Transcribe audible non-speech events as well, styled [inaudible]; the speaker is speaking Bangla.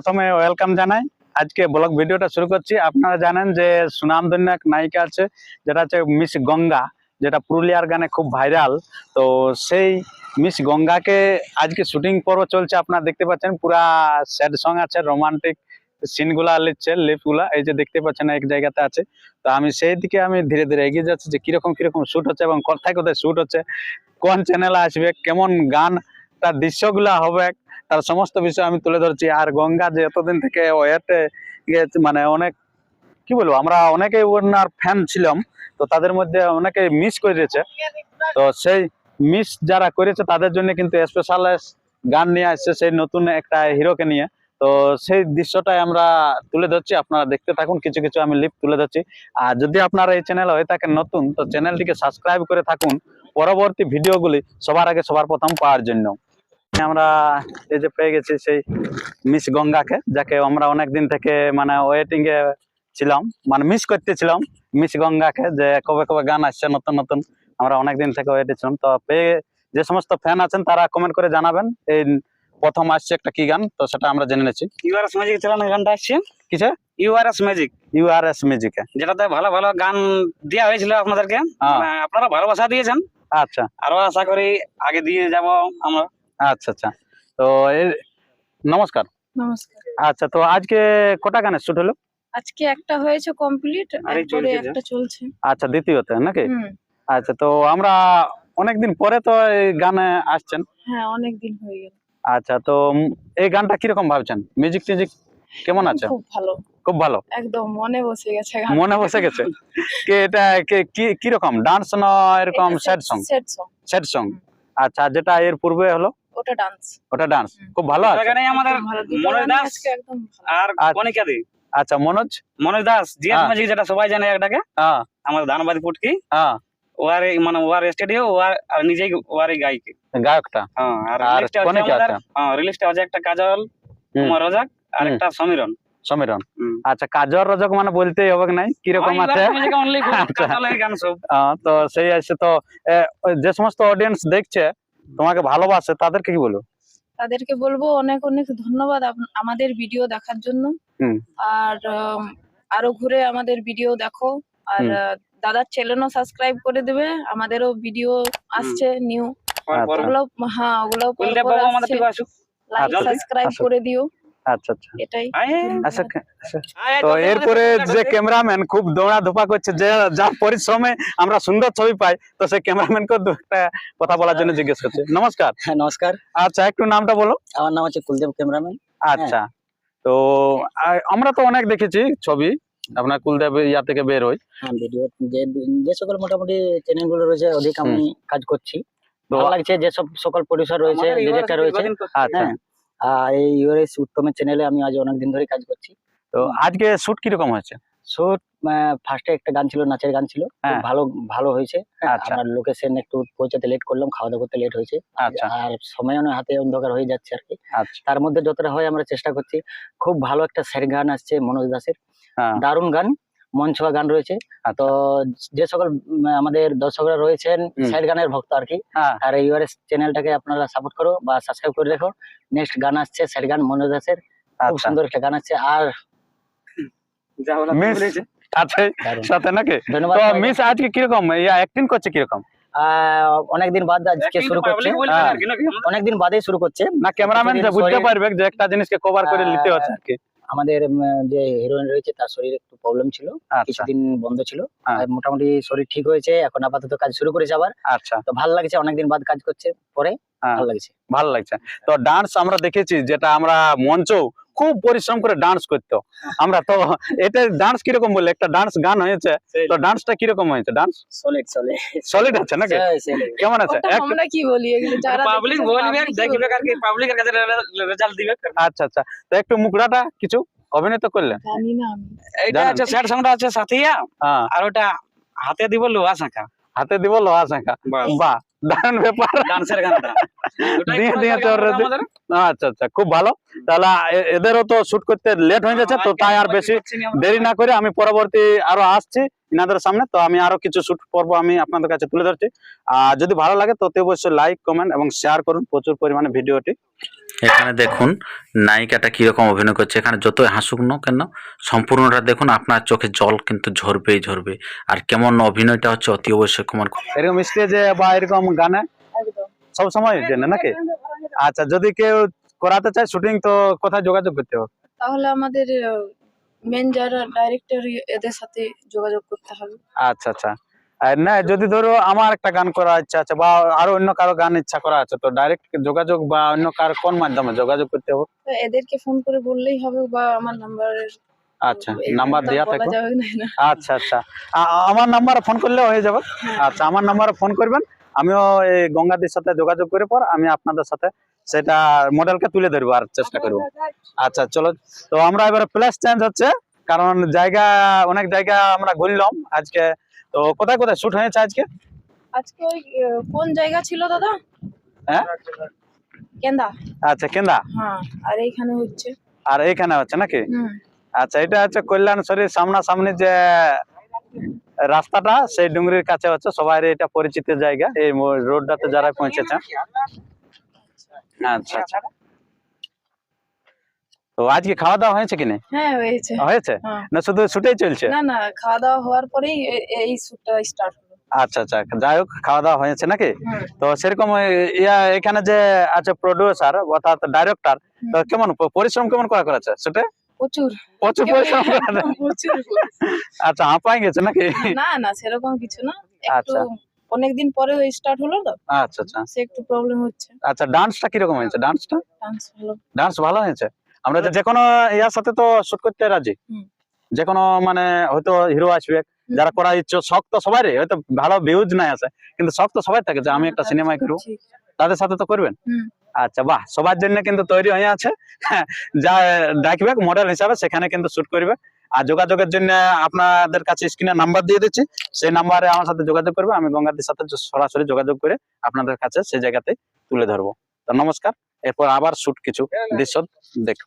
প্রথমে ওয়েলকাম জানাই। আজকে ব্লগ ভিডিওটা শুরু করছি। আপনারা জানেন যে সুনামধন্য এক নায়িকা আছে, যেটা হচ্ছে মিস গঙ্গা যেটা পুরুলিয়ার গানে খুব ভাইরাল তো সেই মিস গঙ্গাকে আজকে শুটিং পর্ব চলছে, আপনারা দেখতে পাচ্ছেন, পুরা স্যাড সং আছে রোমান্টিক সিনগুলা লিখছে, লিপগুলা, এই যে দেখতে পাচ্ছেন এক জায়গাতে আছে। তো আমি সেই দিকে আমি ধীরে ধীরে এগিয়ে যাচ্ছি যে কীরকম কীরকম শুট হচ্ছে এবং কোথায় কোথায় শুট হচ্ছে, কোন চ্যানেলে আসবে, কেমন গান তার দৃশ্যগুলা হবে তার সমস্ত বিষয় আমি তুলে ধরছি। আর গঙ্গা যে এতদিন থেকে ওয়েটে মানে অনেক, কি বলব, আমরা অনেকেই ওনার ফ্যান ছিলাম, তো তাদের মধ্যে অনেকে মিস করেছে। তো সেই মিস যারা করেছে, তাদের জন্য কিন্তু স্পেশাল গান নিয়ে আসছে সেই নতুন একটা হিরোকে নিয়ে। তো সেই দৃশ্যটাই আমরা তুলে ধরছি, আপনারা দেখতে থাকুন, কিছু কিছু আমি লিপ তুলে ধরছি। আর যদি আপনারা এই চ্যানেল হয়ে থাকেন নতুন, তো চ্যানেলটিকে সাবস্ক্রাইব করে থাকুন। পরবর্তী ভিডিওগুলি সবার আগে সবার প্রথম পাওয়ার জন্য। আমরা এই যে পেয়ে গেছি সেই মিস গঙ্গাকে যাকে আমরা অনেক দিন থেকে মানে ওয়েটিং এ ছিলাম মানে মিস করতেছিলাম মিস গঙ্গাকে যে কবে কবে গান আসছে নতুন নতুন আমরা অনেক দিন থেকে ওয়েটে ছিলাম। তো পেয়ে যে সমস্ত ফ্যান আছেন তারা কমেন্ট করে জানাবেন এই প্রথম আসছে একটা কি গান তো সেটা আমরা জেনে নিচ্ছি। ইউআরএস ম্যাজিক চালানো গানটা আসছে? কিসে? ইউআরএস ম্যাজিক ইউআরএস মিউজিকে যেটাতে ভালো ভালো গান দেওয়া হয়েছিল আপনাদেরকে। হ্যাঁ। আপনারা ভালোবাসা দিয়েছেন। আচ্ছা। আরও আশা করি আগে দিয়ে যাব আমরা। আচ্ছা আচ্ছা। তো নমস্কার। নমস্কার। আচ্ছা তো আজকে কটা গানের শুট হলো? আজকে একটা হয়েছে কমপ্লিট চলছে একটা চলছে। আচ্ছা দ্বিতীয়তে নাকি? আচ্ছা তো আমরা অনেকদিন পরে তো এই গানে আসছেন। হ্যাঁ অনেকদিন হয়ে গেল। আচ্ছা তো এই গানটা কীরকম ভাবছেন? মিউজিক টিউজিক কেমন আছে? খুব ভালো। খুব ভালো? একদম মনে বসে গেছে মনে বসে গেছে? কে এটা কি- কি কীরকম? ডান্স না এরকম স্যাড সং? Sad song. আচ্ছা যেটা এর পূর্বে হলো? ওটা ডান্স ওটা ডান্স খুব ভালো আছে। এখানে আমাদের মনোজ দাস আর আচ্ছা। কনিকা দি। আচ্ছা মনোজ? মনোজ দাস জিএস হ্যাঁ। ম্যাজিক যেটা সবাই জানে একটাকে। হ্যাঁ। আমাদের ধানবাদি পুটকি। হ্যাঁ। ওয়ার মানে ওয়ার স্টুডিও ওয়ার আর নিজেই ওয়ারই গায়িকা। গায়কটা? হ্যাঁ আর কনিকা আছে? হ্যাঁ রিলিজটা হচ্ছে একটা কাজল। কুমার রজাক আর একটা সমীরন সমীরন হুম। আচ্ছা কাজর রজক মানে বলতেই হবে নাই? কীরকম আছে? [laughs] আচ্ছা। তো সেই আছে তো যে সমস্ত অডিয়েন্স দেখছে তোমাকে ভালোবাসে তাদেরকে কি বলব তাদেরকে বলব অনেক অনেক ধন্যবাদ আমাদের ভিডিও দেখার জন্য। আর আরও ঘুরে আমাদের ভিডিও দেখো। আর দাদার চ্যানেলও সাবস্ক্রাইব করে দেবে। আমাদেরও ভিডিও আসছে নিউ আচ্ছা। ওগুলো হ্যাঁ ওগুলো লাইক সাবস্ক্রাইব করে দিও। আচ্ছা আচ্ছা। এটাই। আচ্ছা আচ্ছা। তো এরপরে যে ক্যামেরাম্যান খুব দৌড়া ধোপা করছে যে যা পরিশ্রমে আমরা সুন্দর ছবি পাই তো সেই ক্যামেরাম্যানকে দু একটা কথা বলার জন্য জিজ্ঞেস করছে। নমস্কার। হ্যাঁ নমস্কার। আচ্ছা একটু নামটা বলো। আমার নাম হচ্ছে কুলদেব ক্যামেরাম্যান। আচ্ছা। তো আমরা তো অনেক দেখেছি ছবি। আপনার কুলদেব ইয়া থেকে বের হই। হ্যাঁ ভিডিও যে যে সকল মোটামুটি চ্যানেলগুলো রয়েছে অধিক আমি কাজ করছি। ভালো লাগছে যে সব সকল প্রডিউসার রয়েছে ডিরেক্টর রয়েছে। আচ্ছা। হ্যাঁ। এই ইউএস উত্তমের চ্যানেলে আমি আজ অনেক দিন ধরে কাজ করছি। তো আজকে শুট কীরকম হয়েছে? শুট ফার্স্টে একটা গান ছিল নাচের গান ছিল। হ্যাঁ। ভালো ভালো হয়েছে। হ্যাঁ, আচ্ছা। আমার লোকেশন একটু পৌঁছাতে লেট করলাম খাওয়া দাওয়া করতে লেট হয়েছে। আচ্ছা। আর সময় হাতে অন্ধকার হয়ে যাচ্ছে আর কি। আচ্ছা। তার মধ্যে যতটা হয় আমরা চেষ্টা করছি খুব ভালো একটা স্যার গান আসছে মনোজ দাসের। হ্যাঁ। দারুণ গান। মন ছোঁয়া গান রয়েছে। তো যে সকল আমাদের দর্শকরা রয়েছেন। স্যার গানের ভক্ত আর কি হ্যাঁ। আর ইউআরএস চ্যানেলটাকে আপনারা সাপোর্ট করো বা সাবস্ক্রাইব করে রেখো। নেক্সট গান আসছে স্যার গান মনোজ দাসের। খুব আচ্ছা। সুন্দর একটা গান আছে আর মিস বলেছে। আছে দারুণ। সাথে নাকি? ধন্যবাদ তো মিস আজকে কীরকম? ইয়া অ্যাক্টিং করছে কীরকম? আহ, অনেকদিন বাদ আজকে শুরু করছে। হ্যাঁ। অনেকদিন বাদেই শুরু করছে। না ক্যামেরাম্যান বুঝতে পারবে যে একটা জিনিসকে কভার করে নিতে হচ্ছে আর কি। আমাদের যে হিরোইন রয়েছে তার শরীরে একটু প্রবলেম ছিল আচ্ছা। কিছুদিন বন্ধ ছিল। হ্যাঁ। মোটামুটি শরীর ঠিক হয়েছে এখন আপাতত কাজ শুরু করেছে আবার। আচ্ছা। তো ভালো লাগছে অনেকদিন বাদ কাজ করছে পরে হ্যাঁ। ভালো লাগছে। ভালো লাগছে। তো ডান্স আমরা দেখেছি যেটা আমরা মঞ্চ খুব পরিশ্রম করে ডান্স করতো। [laughs] আমরা তো এটা ডান্স কীরকম বলে একটা ডান্স গান হয়েছে তো ডান্সটা কীরকম হয়েছে? ডান্স সলিড সলিড সলিড আছে নাকি? [laughs] কেমন আছে? আমরা কি বলি? যারা পাবলিক বলবে দেখবে আর কি পাবলিকের কাছে রেজাল্ট দিবে। আচ্ছা আচ্ছা। তো একটু মুখড়াটা কিছু অভিনয় তো করলেন জানি না আমি। জানেন। আছে স্যার আছে সাথিয়া। হ্যাঁ। আর ওটা হাতে দিব লোহা শাঁখা। হাতে দিব লোহা শাঁখা। বাহ। দারুণ ব্যাপার। ডান্সের গানটা। দিয়ে দিয়ে তোর আচ্ছা আচ্ছা খুব ভালো। তাহলে এদেরও তো শুট করতে লেট হয়ে যাচ্ছে তো তাই আর বেশি। দেরি না করে আমি পরবর্তী আরও আসছি ইনাদের সামনে তো আমি আরও কিছু শুট করব আমি আপনাদের কাছে তুলে ধরছি। আর যদি ভালো লাগে তো অতি অবশ্যই লাইক কমেন্ট এবং শেয়ার করুন। প্রচুর পরিমাণে ভিডিওটি এখানে দেখুন নায়িকাটা কীরকম অভিনয় করছে। এখানে যতই হাসুক না কেন সম্পূর্ণটা দেখুন আপনার চোখে জল কিন্তু ঝরবেই ঝরবে। আর কেমন অভিনয়টা হচ্ছে অতি অবশ্যই কমান এরকম স্টেজে বা এরকম গানে? সব সময় জন্য নাকি? আচ্ছা যদি কেউ করাতে চায় শুটিং তো কোথায় যোগাযোগ করতে হবে? তাহলে আমাদের মেন যারা ডাইরেক্টর এদের সাথে যোগাযোগ করতে হবে। আচ্ছা আচ্ছা। আর না যদি ধরো আমার একটা গান করার ইচ্ছা আছে বা আরও অন্য কারও গান ইচ্ছা করা আছে তো ডাইরেক্ট যোগাযোগ বা অন্য কার কোন মাধ্যমে যোগাযোগ করতে হবে? এদেরকে ফোন করে বললেই হবে বা আমার নাম্বারের আচ্ছা নাম্বার দেওয়া বলা থাকো যাবে না না আচ্ছা আচ্ছা। আমার নাম্বারে ফোন করলে হয়ে যাবে। আচ্ছা আমার নাম্বারে ফোন করবেন। আমিও এই গঙ্গাদির সাথে যোগাযোগ করে পর আমি আপনাদের সাথে সেটা মডেলকে তুলে ধরবো আর চেষ্টা করব। আচ্ছা চলো। তো আমরা এবারে প্লেস চেঞ্জ হচ্ছে কারণ জায়গা অনেক জায়গা আমরা ঘুরলাম। আজকে তো কোথায় কোথায় শুট হয়েছে আজকে? আজকে ওই কোন জায়গা ছিল দাদা? হ্যাঁ? কেন্দা। আচ্ছা কেন্দা। হ্যাঁ আর এইখানে হচ্ছে। আর এইখানে হচ্ছে নাকি? আচ্ছা এটা হচ্ছে কল্যাণশ্বরীর সামনাসামনি যে রাস্তাটা সেই ডুঙ্গরির কাছে হচ্ছে সবাই এটা পরিচিত জায়গা। এই রোডটাতে যারা পৌঁছেছে আচ্ছা আচ্ছা। তো আজকে খাওয়া দাওয়া হয়েছে কি না হ্যাঁ হয়েছে। হয়েছে? হ্যাঁ। না শুধু শুটেই চলছে? না না খাওয়া দাওয়া হওয়ার পরেই এই শ্যুটটা স্টার্ট হলো। আচ্ছা আচ্ছা যাই হোক খাওয়া দাওয়া হয়েছে নাকি? তো সেরকম ইয়া এখানে যে আছে প্রডিউসার অর্থাৎ ডাইরেক্টর তো কেমন পরিশ্রম কেমন করা করেছে সেটা প্রচুর। প্রচুর পরিশ্রম [laughs] প্রচুর আচ্ছা হাঁপাই গেছে নাকি? না না সেরকম কিছু না। আচ্ছা। অনেকদিন পরে স্টার্ট হলো তো। আচ্ছা আচ্ছা। সে একটু প্রবলেম হচ্ছে। আচ্ছা ডান্সটা কীরকম হয়েছে? ডান্সটা ডান্স ভালো। ডান্স ভালো হয়েছে? আমরা যে- কোনো ইয়ার সাথে তো শুট করতে রাজি। যে কোনো মানে হয়তো হিরো আসবে যারা করার ইচ্ছে শখ তো সবারই হয়তো ভালো ভিউজ নাই আছে কিন্তু শখ তো সবাই থাকে যে আমি একটা সিনেমায় করব। তাদের সাথে তো করবেন। আচ্ছা বাহ সবার জন্য কিন্তু তৈরি হয়ে আছে। [laughs] যা ডাকবে মডেল হিসাবে সেখানে কিন্তু শুট করবে। আর যোগাযোগের জন্য আপনাদের কাছে স্ক্রিনে নাম্বার দিয়ে দিচ্ছি। সেই নাম্বারে আমার সাথে যোগাযোগ করবে আমি গঙ্গাদির সাথে সরাসরি যোগাযোগ করে আপনাদের কাছে সেই জায়গাতে তুলে ধরবো। তো নমস্কার এরপর আবার শুট কিছু দৃশ্য দেখ